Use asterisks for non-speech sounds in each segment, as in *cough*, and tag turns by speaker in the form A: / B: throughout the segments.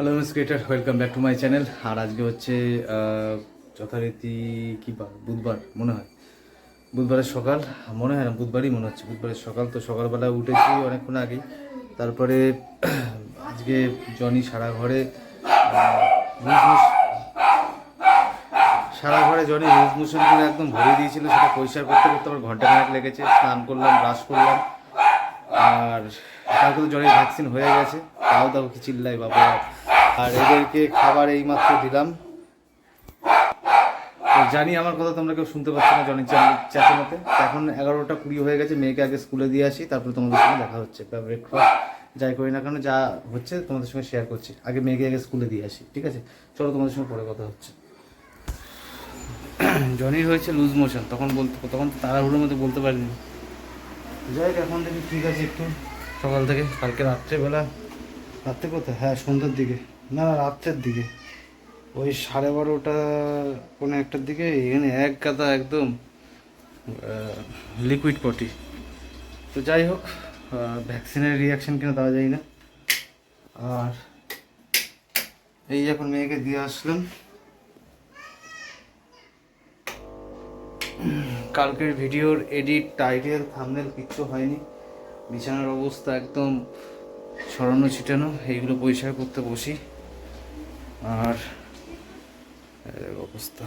A: Hello miss creator welcome back to my channel আর আজকে হচ্ছে যথারীতি কী বার বুধবার, মনে হয়। বুধবারের সকাল, মনে হয় না, বুধবারই মনে হচ্ছে। বুধবারের সকাল তো সকালবেলা উঠেছি অনেকক্ষণ আগেই। তারপরে *clears throat* আজকে জনি সারা ঘরে সারা ঘরে জনি মোশন করে একদম ভরে দিয়েছিল, সেটা পরিষ্কার করতে করতে আমার ঘণ্টা খানেক লেগেছে। স্নান করলাম, ব্রাশ করলাম। আর কালকে তো জ্বরের ভ্যাকসিন হয়ে গেছে, তাও তাও কি চিল্লাই বাবা। আর এদেরকে খাবার এইমাত্র দিলাম। জানি আমার কথা তোমরা কেউ শুনতে পাচ্ছ না জনের চেঁচানোতে এখন এগারোটা কুড়ি হয়ে গেছে, মেয়েকে আগে স্কুলে দিয়ে আসি, তারপরে তোমাদের সঙ্গে দেখা হচ্ছে। ব্রেকফাস্ট যাই করি না কেন, যা হচ্ছে তোমাদের সঙ্গে শেয়ার করছি। আগে মেয়েকে আগে স্কুলে দিয়ে আসি, ঠিক আছে? চলো তোমাদের সঙ্গে পরে কথা হচ্ছে। জনির হয়েছে লুজ মোশন তখন বলতে তখন তাড়াহুড়োর মধ্যে বলতে পারিনি। যাই এখন দেখি ঠিক আছে একটু। সকাল থেকে, কালকে রাত্রেবেলা। রাত্রে কোথায়? হ্যাঁ সন্ধ্যার দিকে। না না, রাত্রের দিকে। ওই সাড়ে বারোটা কোনো একটার দিকে এখানে এক গাদা একদম লিকুইড পটি তো যাই হোক ভ্যাকসিনের রিয়াকশান কিনা দেওয়া যায় না। আর এই এখন মেয়েকে দিয়ে আসলাম। কালকের ভিডিওর এডিট টাইটেল থামনেল কিচ্ছু হয়নি। বিছানার অবস্থা একদম ছড়ানো ছিটানো, এইগুলো পরিষ্কার করতে বসি। আর অবস্থা।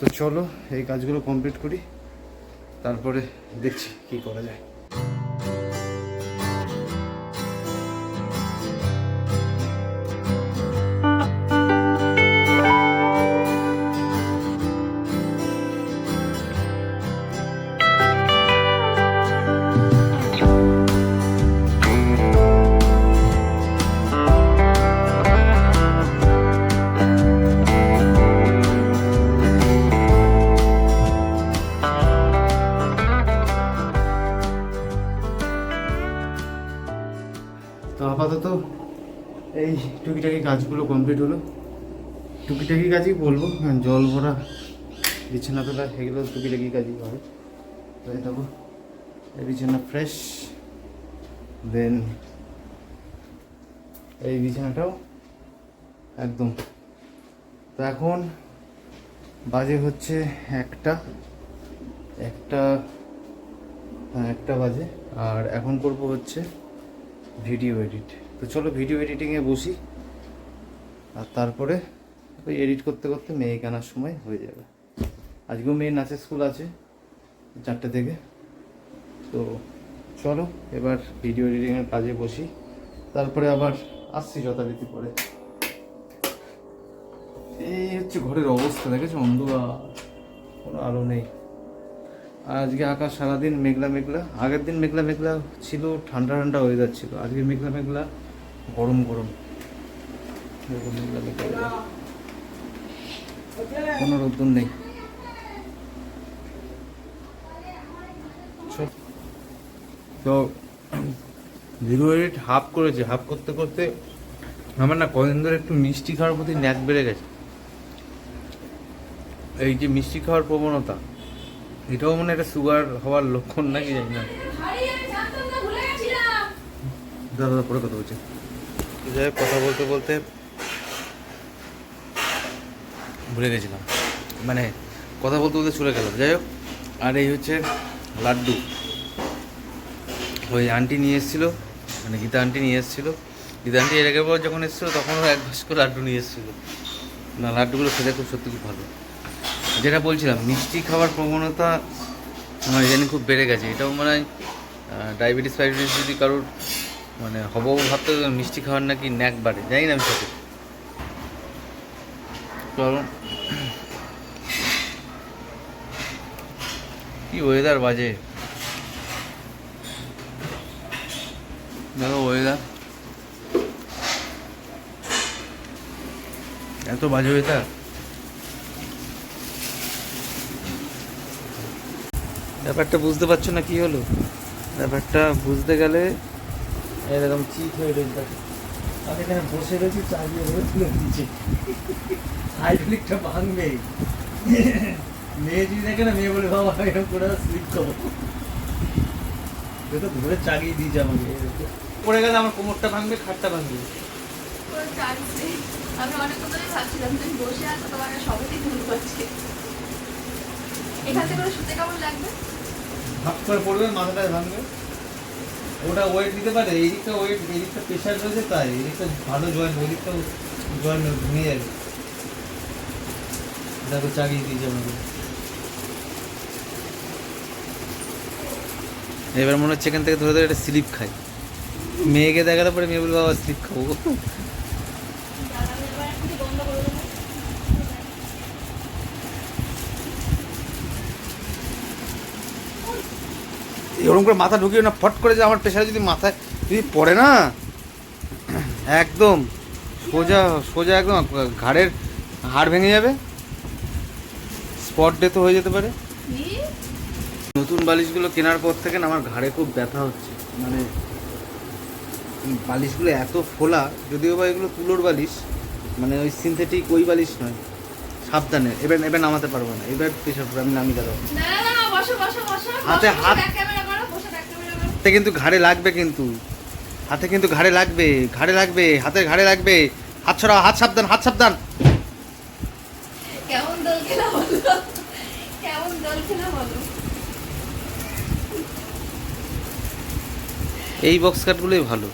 A: তো চলো, এই কাজগুলো কমপ্লিট করি। তারপরে দেখছি কি করা যায়। কাজগুলো কমপ্লিট হলো। টুকিটাকি কাজই বলব হ্যাঁ, জল ভরা বিছানা তোলা এগুলো টুকিটাকি কাজই হয়। তো এই দেখো এই বিছানা ফ্রেশ দেন এই বিছানাটাও একদম। তো এখন বাজে হচ্ছে একটা একটা হ্যাঁ একটা বাজে। আর এখন করব হচ্ছে ভিডিও এডিট তো চলো ভিডিও এডিটিংয়ে বসি। আর তারপরে ওই এডিট করতে করতে মেয়েকে আনার সময় হয়ে যাবে। আজকেও মেয়ের নাচের স্কুল আছে, চারটে থেকে। তো চলো, এবার ভিডিও এডিটিংয়ের কাজে বসি। তারপরে আবার আসছি যথারীতি পরে। এই হচ্ছে ঘরের অবস্থা, দেখেছ? অন্ধকার, কোনো আলো নেই। আর আজকে আকাশ সারাদিন মেঘলা মেঘলা। আগের দিন মেঘলা মেঘলা ছিল, ঠান্ডা ঠান্ডা ওয়েদার ছিল। আজকে মেঘলা মেঘলা, গরম গরম এরকম মেঘলা মেঘলা weather। কোনো রোদ্দুর নেই। তো ভিডিও এডিট হাফ করেছে হাফ করতে করতে আমার না কদিন ধরে একটু মিষ্টি খাওয়ার প্রতি ন্যাক বেড়ে গেছে। এই যে মিষ্টি খাওয়ার প্রবণতা, এটাও মনে একটা সুগার হওয়ার লক্ষণ নাকি জানি না। দাদা পরে কথা বলছি। যাই কথা বলতে বলতে ভুলে গেছিলাম। মানে কথা বলতে বলতে চলে গেলাম। যাই হোক, আর এই হচ্ছে লাড্ডু। ওই আন্টি নিয়ে এসেছিল মানে গীতা আন্টি নিয়ে এসেছিল। গীতা আন্টি এর আগের বার যখন এসেছিল তখনও এক বাস করে লাড্ডু নিয়ে এসেছিল। না, লাড্ডুগুলো খেতে খুব সত্যি খুব ভালো। যেটা বলছিলাম, মিষ্টি খাওয়ার প্রবণতা আমার জানি খুব বেড়ে গেছে। এটাও মনে ডায়াবেটিস ফাইবেটিস যদি কারোর মানে হব ভাবতে মিষ্টি খাওয়ার নাকি ন্যাক বাড়ে। জানি না আমি সাথে কি ওয়েদার বাজে। দেখো ওয়েদার এত বাজে ওয়েদার ব্যাপারটা বুঝতে পারছ না কি হলো? ব্যাপারটা বুঝতে গেলে এরকম চিট হয়ে রয়েছে। আমি এখানে বসে রয়েছি চালিয়ে ধরে তুলে দিচ্ছি মেয়ে যদি দেখে না মেয়ে বলে বাবা এরকম করে স্লিপ খাব এটা ধরে চাগিয়ে দিয়েছে আমাকে। পড়ে গেলে আমার কোমরটা ভাঙবে খাটটা ভাঙবে।
B: কোনো চান্স নেই। আমি অনেকক্ষণ ধরে ভাবছিলাম তুমি বসে আছো তোমাকে সবেতেই ঘুম পাচ্ছে। এখান থেকে করে শুতে কেমন লাগবে?
A: ভাব করে পড়বে মাথাটা ভাঙবে। ওটা ওয়েট নিতে পারে, এই দিকটা ওয়েট এই দিকটা প্রেশার রয়েছে তাই, এই দিকটা ভালো জয়েন্ট ওই দিকটা জয়েন্ট ভেঙে যাবে দেখো চাগিয়ে দিয়েছে আমাকে। এবার মনে হচ্ছে এখান থেকে ধরে ধরে একটা স্লিপ খাই। মেয়েকে দেখালে পরে মেয়ে বলব, বাবা, স্লিপ খাব
B: বন্ধ করে দেবো
A: এরকম করে মাথা ঢুকিয়ে না ফট করে যে আমার প্রেশারে যদি মাথায় যদি পড়ে না একদম সোজা সোজা একদম ঘাড়ের হাড় ভেঙে যাবে। স্পট ডেথ হয়ে যেতে পারে। নতুন বালিশগুলো কেনার পর থেকে না আমার ঘাড়ে খুব ব্যথা হচ্ছে। মানে বালিশগুলো এত ফোলা যদিও বা এগুলো তুলোর বালিশ মানে ওই সিনথেটিক ওই বালিশ নয় সাবধানে এবার এবার নামাতে পারব না এবার প্রেশার আমি নামিয়ে
B: বসো
A: হাতে হাত-
B: ব্যাক ক্যামেরা করো বসে ব্যাক ক্যামেরা করো
A: হাতে কিন্তু ঘাড়ে লাগবে কিন্তু। হাতে কিন্তু ঘাড়ে লাগবে ঘাড়ে লাগবে হাতের ঘাড়ে লাগবে। হাত ছড়া হাত সাবধান হাত সাবধান।
B: কেমন দোল খেলা বলো? কেমন দোল খেলা বলো?
A: এই বক্স কাটগুলোই ভালো।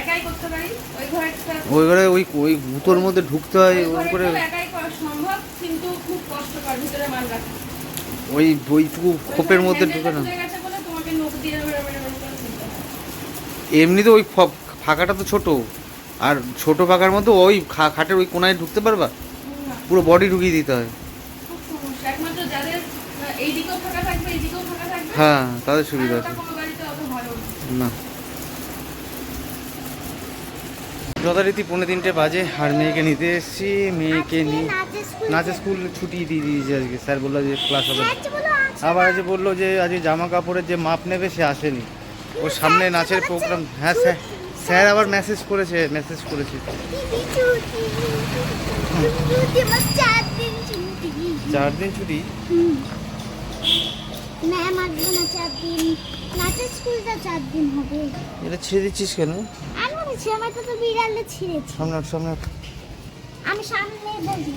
B: একাই করতে পারি? ওই ঘরটা
A: ওই ঘরে ওই ওই গুঁতোর মধ্যে ঢুকতে হয়
B: ওই
A: করে
B: একাই করা সম্ভব কিন্তু খুব কষ্টকর ভিতরে মাল রাখা।
A: ওই ওইটুকু খোপের মধ্যে ঢুকে না। এমনিতে ওই ফাঁকাটা তো ছোট। আর ছোট ফাঁকার মধ্যে ওই খাটের ওই কোনায় ঢুকতে পারবা? পুরো বডি ঢুকিয়ে দিতে হয়। হ্যাঁ তাদের সুবিধা আছে।
B: না।
A: না যথারীতি পৌনে তিনটে বাজে আর মেয়েকে নিতে এসেছি। মেয়েকে নিয়ে নাচের স্কুল ছুটি দিয়ে দিয়েছি আজকে। স্যার বলল যে ক্লাস হবে আবার আজ বলল যে আজকে জামা কাপড়ের যে মাপ নেবে সে আসেনি। ওর সামনে নাচের প্রোগ্রাম হ্যাঁ স্যার। স্যার আবার মেসেজ করেছে মেসেজ করেছে। চার দিন ছুটি।
C: ম্যাম আসবে না চার দিন। নাচের স্কুলটা চার দিন হবে।
A: এটা ছেড়ে দিচ্ছিস কেন?
C: বলেছি আমার তো তো বিড়ালে ছিঁড়েছি।
A: সামনে আয়, সামনে।
C: আমি সামনে বলছি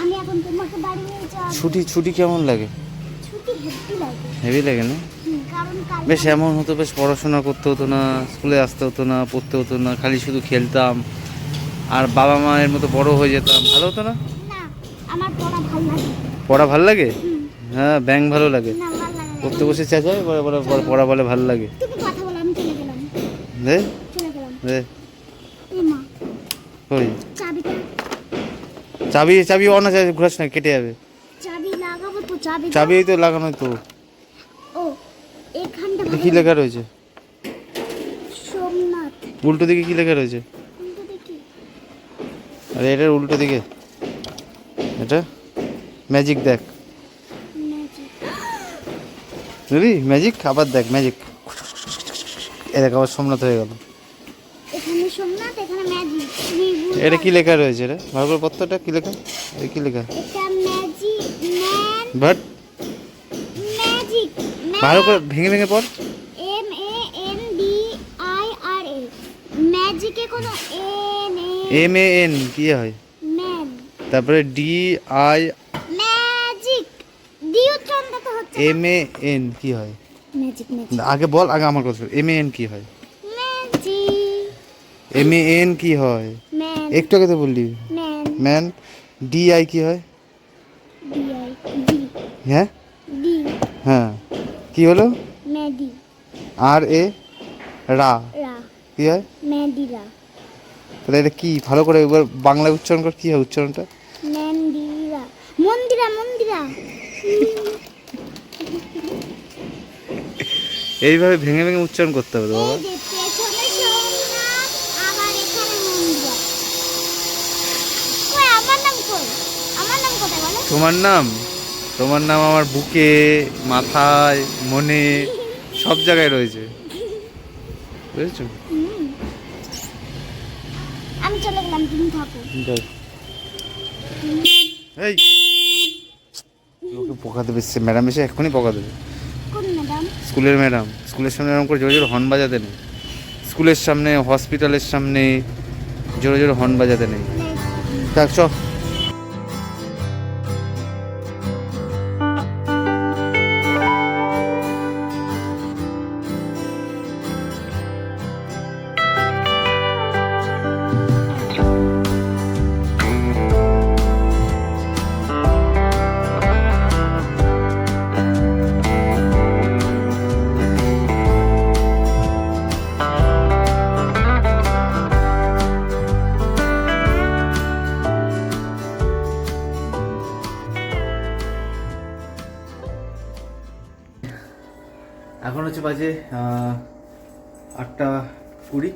C: আমি এখন তোমাকে বাড়ি নিয়ে যাওয়া
A: ছুটি ছুটি কেমন লাগে?
C: ছুটি হেঁটে লাগে।
A: হেভি লাগে না?
C: হুম, কারণ কাল
A: বেশ এমন হতো বেশ পড়াশোনা করতে হতো না স্কুলে আসতে হতো না পড়তে হতো না খালি শুধু খেলতাম। আর বাবা মায়ের মতো বড় হয়ে যেতাম ভালো হতো না?
C: না আমার পড়া ভালো লাগে।
A: পড়া ভালো লাগে?
C: হুম,
A: হ্যাঁ ব্যাংক ভালো লাগে।
C: না ভালো লাগে না।
A: পড়তে বসে চেঁচায় বলে পড়া বলে ভালো লাগে।
C: তুমি কথা বলো আমি চলে গেলাম।
A: রে
C: চাবিটা
A: চাবি চাবি অনা চাবি ঘুরাস না কেটে যাবে।
C: চাবি লাগাবো তো
A: লাগানো তো। কি লেখা রয়েছে?
C: সোমনাথ।
A: উল্টো দিকে কি লেখা রয়েছে? আরে এটার উল্টো দিকে। এটা? ম্যাজিক দেখ।
C: ম্যাজিক।
A: বুঝলি ম্যাজিক? আবার দেখ ম্যাজিক। এ দেখ আবার সোমনাথ হয়ে গেল
C: এখানে সোমনাথ এখানে ম্যাজিক
A: এটা কি লেখা রয়েছে রে? ভালো পত্রটা কি লেখা? এটা কি লেখা? বাট ভালো করে ভেঙে ভেঙে পড়।
C: M A N D I R A ম্যাজিকে কোনো এন
A: এম এ এন কি হয়?
C: ম্যান
A: তারপরে ডি আই
C: ম্যাজিক ডি উচ্চারণটা তো হচ্ছে
A: এম এ এন কি হয়?
C: ম্যাজিক ম্যাজিক
A: আগে বল আগে আমার কথা এম এ এন কি হয়? এম এ এন কি হয়? একটু আগে তো বললি।
C: ম্যান
A: ডি আই কি হয়? হ্যাঁ? হ্যাঁ। কি হলো? আর এ রা।
C: রা।
A: কি হয়? তাহলে এটা কি? ভালো করে একবার বাংলায় উচ্চারণ কর কি হয় উচ্চারণটা?
C: মন্দিরা মন্দিরা।
A: এইভাবে ভেঙে ভেঙে উচ্চারণ করতে হবে বাবা
C: এই যে পেছনে সোমনাথ আবার এখানে মন্দিরা কই আমার নাম কই আমার নাম কোথায় বলো
A: তোমার নাম? তোমার নাম আমার বুকে মাথায় মনে সব জায়গায় রয়েছে। বুঝেছ?
C: আমি চলে গেলাম তুমি থাকো।
A: এই! ওকে পোকা দেবে সে ম্যাডাম এসে এক্ষুনি পোকা দেবে। স্কুলের ম্যাডাম। স্কুলের সামনে এরকম করে জোরে জোরে হর্ন বাজাতে নেই। স্কুলের সামনে হসপিটালের সামনে জোরে জোরে হর্ন বাজাতে নেই। থাক চ বাজে আটটা কুড়ি।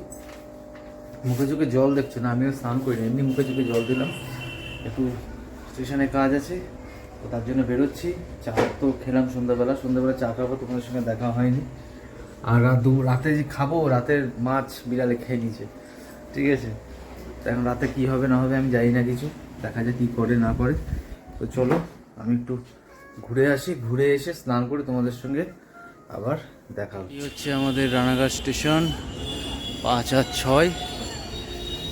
A: মুখে চোখে জল দেখছ না? আমিও স্নান করিনি, এমনি মুখে চোখে জল দিলাম। একটু স্টেশনে কাজ আছে, তো তার জন্য বেরোচ্ছি। চা তো খেলাম সন্ধ্যাবেলা। সন্ধ্যাবেলা চা খাব, তোমাদের সঙ্গে দেখা হয়নি। আর রাত দু রাতে যে খাব, রাতের মাছ বিড়ালে খেয়ে নিয়েছে। ঠিক আছে? এখন রাতে কী হবে, না হবে আমি জানি না কিছু। দেখা যায় কী করে, না করে। তো চলো, আমি একটু ঘুরে আসি। ঘুরে এসে স্নান করে তোমাদের সঙ্গে। আবার দেখা হচ্ছে আমাদের রানাঘাট স্টেশন, পাঁচ আর ছয়,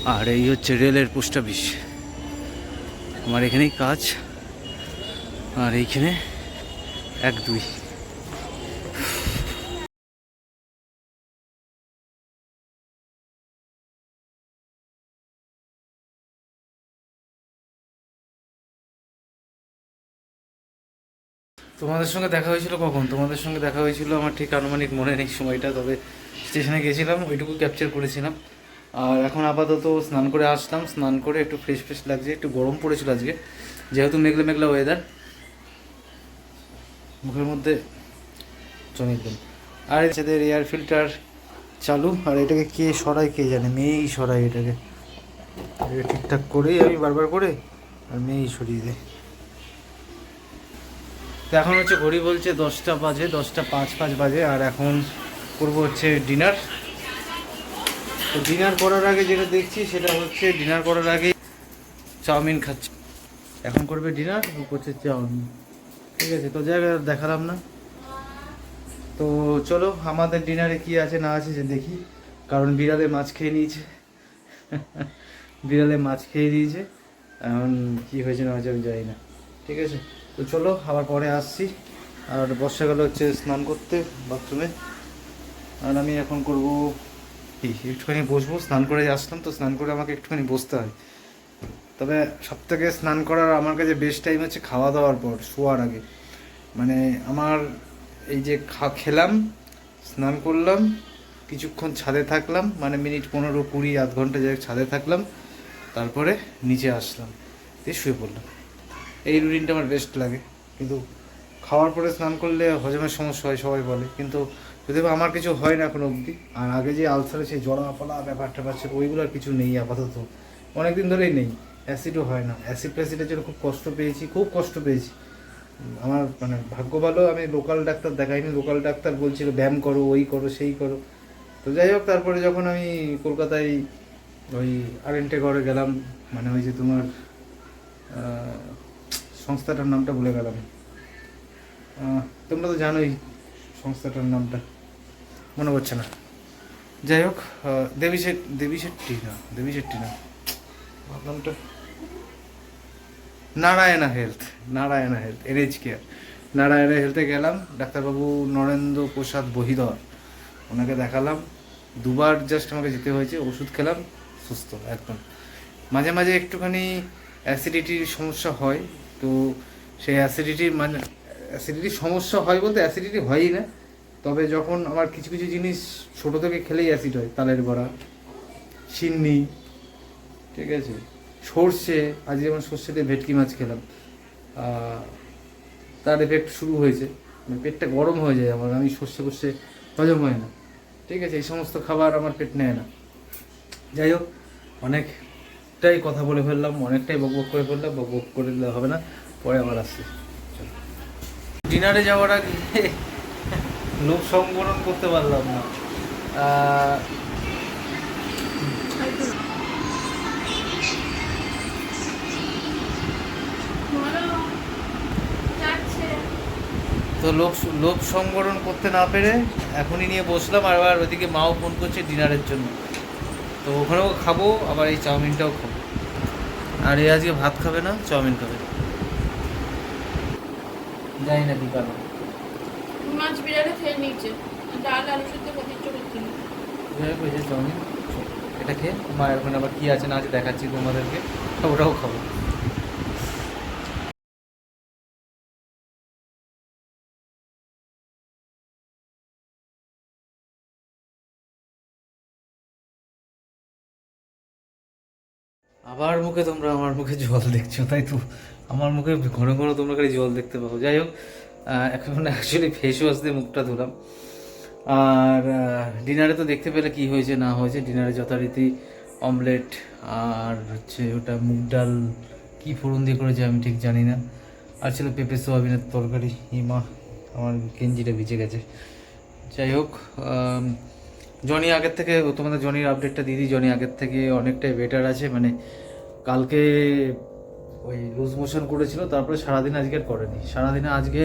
A: আর এই হচ্ছে রেলের পোস্ট অফিস। আমার এখানেই কাজ, আর এইখানে এক, দুই। তোমাদের সঙ্গে দেখা হয়েছিল কখন? তোমাদের সঙ্গে দেখা হয়েছিল আমার ঠিক আনুমানিক মনে নেই সময়টা, তবে স্টেশনে গেছিলাম, ওইটুকু ক্যাপচার করেছিলাম। আর এখন আপাতত স্নান করে আসলাম, স্নান করে একটু ফ্রেশ ফ্রেশ লাগছে, একটু গরম পড়েছিল আজকে, যেহেতু মেঘলা মেঘলা ওয়েদার মুখের মধ্যে জমিয়ে দিন আর এদের এয়ার ফিল্টার চালু, আর এটাকে কে সরাই কে জানে, মেয়েই সরাই এটাকে। এটাকে ঠিকঠাক করেই আমি বারবার করে, আর মেয়েই সরিয়ে দেয়। তো এখন হচ্ছে ঘড়ি বলছে দশটা বাজে, দশটা পাঁচ পাঁচ বাজে, আর এখন করব হচ্ছে ডিনার তো ডিনার করার আগে যেটা দেখছি সেটা হচ্ছে ডিনার করার আগে চাউমিন খাচ্ছি। এখন করবে ডিনার করছে চাউমিন। ঠিক আছে, তো জায়গা দেখালাম না। তো চলো, আমাদের ডিনারে কি আছে না আছে যে দেখি। কারণ বিড়ালে মাছ খেয়ে নিয়েছে। বিড়ালে মাছ খেয়ে দিয়েছে এখন কি হয়েছে না হয়েছে আমি জানি না। ঠিক আছে? তো চলো, আবার পরে আসছি। আর বর্ষাকালে হচ্ছে স্নান করতে, বাথরুমে। আর আমি এখন করব একটুখানি বসবো, স্নান করে আসলাম তো, স্নান করে আমাকে একটুখানি বসতে হয়। তবে সব থেকে স্নান করার আমার কাছে বেস্ট টাইম হচ্ছে খাওয়া দাওয়ার পর, শোয়ার আগে। মানে আমার এই যে খা, খেলাম, স্নান করলাম, কিছুক্ষণ ছাদে থাকলাম মানে মিনিট পনেরো কুড়ি, আধ ঘণ্টা যাই ছাদে থাকলাম, তারপরে নিচে আসলাম। দিয়ে শুয়ে পড়লাম। এই রুটিনটা আমার বেস্ট লাগে। কিন্তু খাওয়ার পরে স্নান করলে হজমের সমস্যা হয়, সবাই বলে। কিন্তু যদি আমার কিছু হয় না এখন অবধি, আর আগে যে আলসারে সেই জড়া ব্যাপার ট্যাপার ছিল ওইগুলো আর কিছু নেই আপাতত। অনেকদিন ধরেই নেই অ্যাসিডও হয় না। অ্যাসিড ফ্যাসিডের জন্য খুব কষ্ট পেয়েছি, খুব কষ্ট পেয়েছি। আমার মানে ভাগ্য ভালো, আমি লোকাল ডাক্তার দেখাইনি লোকাল ডাক্তার বলছিল, ব্যায়াম করো, ওই করো, সেই করো। তো যাই হোক, তারপরে যখন আমি কলকাতায় ওই আরেন্টে ঘরে গেলাম মানে ওই যে তোমার সংস্থাটার নামটা ভুলে গেলাম। তোমরা তো জানোই সংস্থাটার নামটা, মনে পড়ছে না। যাই হোক দেবী শেট দেবী শেট্টি না, দেবী শেট্টি না। নামটা? Narayana health Narayana health, NH care. Narayana হেলথে গেলাম, ডাক্তারবাবু নরেন্দ্র প্রসাদ বহিদর। ওনাকে দেখালাম, দুবার জাস্ট আমাকে যেতে হয়েছে, ওষুধ খেলাম, সুস্থ, একদম। মাঝে মাঝে একটুখানি অ্যাসিডিটির সমস্যা হয় তো সেই অ্যাসিডিটির মানে অ্যাসিডিটির সমস্যা হয় বলতে অ্যাসিডিটি হয়ই না। তবে যখন আমার কিছু কিছু জিনিস ছোটো থেকে খেলেই অ্যাসিড হয়, তালের বড়া চিন্নি ঠিক আছে? সর্ষে, আজ যেমন সর্ষে দিয়ে ভেটকি মাছ খেলাম তার এফেক্ট শুরু হয়েছে। মানে পেটটা গরম হয়ে যায় আমার, আমি সর্ষে ফর্ষে হজম হয় না। ঠিক আছে? এই সমস্ত খাবার আমার পেট নেয় না। যাই হোক অনেকটাই কথা বলে ফেললাম, অনেকটাই বক বক করে ফেললাম, বক বক করে দিলে হবে না। পরে আবার আসছি। ডিনারে যাওয়ার আগে লোক সংবরণ করতে পারলাম না। তো লোক লোক সংবরণ করতে না পেরে এখনই নিয়ে বসলাম, আর আবার ওইদিকে মাও ফোন করছে ডিনারের জন্য। তো ওখানেও খাব, আবার এই চাউমিনটাও খাব। আর এ আজকে ভাত খাবে না চাউমিন খাবে। জানি না কি কারণ
B: মাছ বিড়ালে খেয়ে নিচ্ছে ডাল আলু সেদ্ধ ইচ্ছে করছিল
A: চাউমিন এটা খেয়ে মায়ের ওখানে আবার কি আছে না আছে দেখাচ্ছি তোমাদেরকে ওটাও খাব। আবার মুখে তোমরা আমার মুখে জল দেখছ, তাই তো? আমার মুখে ঘন ঘন তোমরা খালি জল দেখতে পাবো যাই হোক এখন অ্যাকচুয়ালি ফেস ওয়াশ দিয়ে মুখটা ধুলাম। আর ডিনারে তো দেখতে পেলে কি হয়েছে, না হয়েছে। ডিনারে যথারীতি অমলেট আর হচ্ছে ওটা মুগ ডাল, কী ফোড়ন দিয়ে করেছে আমি ঠিক জানি না। আর ছিল পেঁপে, সোয়াবিনের তরকারি ইমা আমার গেঞ্জিটা ভিজে গেছে। যাই হোক জনি আগের থেকে, তোমাদের জনির আপডেটটা দিয়ে দিই। জনি আগের থেকে অনেকটাই বেটার আছে মানে কালকে ওই লুজ মোশন করেছিল, তারপরে সারাদিন আজকে আর করেনি। সারাদিনে আজকে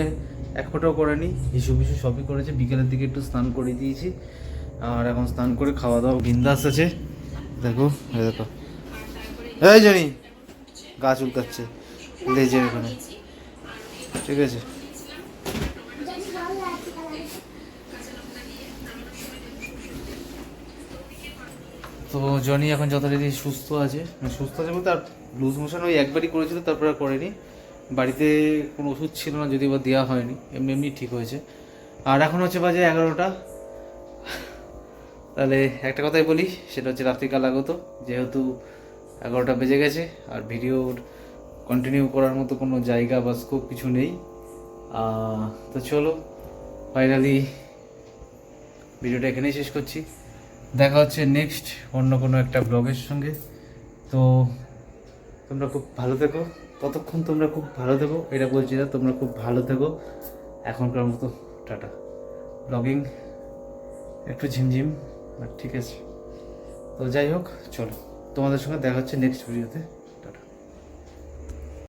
A: এক ফোটাও করেনি, হিসু বিশু সবই করেছে। বিকেলের দিকে একটু স্নান করে দিয়েছি। আর এখন স্নান করে খাওয়া দাওয়া বিন্দাস আছে। দেখো দেখো। এই জানি গাছ উল্কাচ্ছে লেজের ওখানে। ঠিক আছে। তো জনি এখন যথারীতি সুস্থ আছে। মানে সুস্থ আছে বলতে আর লুজ মোশন ওই একবারই করেছিল, তারপর আর করেনি। বাড়িতে কোনো ওষুধ ছিল না যদি বা দেওয়া হয়নি, এমনি এমনি ঠিক হয়েছে। আর এখন হচ্ছে বাজে এগারোটা। তাহলে একটা কথাই বলি, সেটা হচ্ছে রাত্রিকাল আগত, যেহেতু এগারোটা বেজে গেছে, আর ভিডিও কন্টিনিউ করার মতো কোনো জায়গা বা স্কোপ কিছু নেই। তো চলো ফাইনালি ভিডিওটা এখানেই শেষ করছি। দেখা হচ্ছে নেক্সট অন্য কোনো একটা ব্লগের সঙ্গে। তো তোমরা খুব ভালো থেকো। ততক্ষণ তোমরা খুব ভালো থেকো। এটা বলছি না, তোমরা খুব ভালো থেকো। এখনকার মতো টাটা। ব্লগিং একটু ঝিমঝিম ঠিক আছে। তো যাই হোক, চলো। তোমাদের সঙ্গে দেখা হচ্ছে নেক্সট ভিডিওতে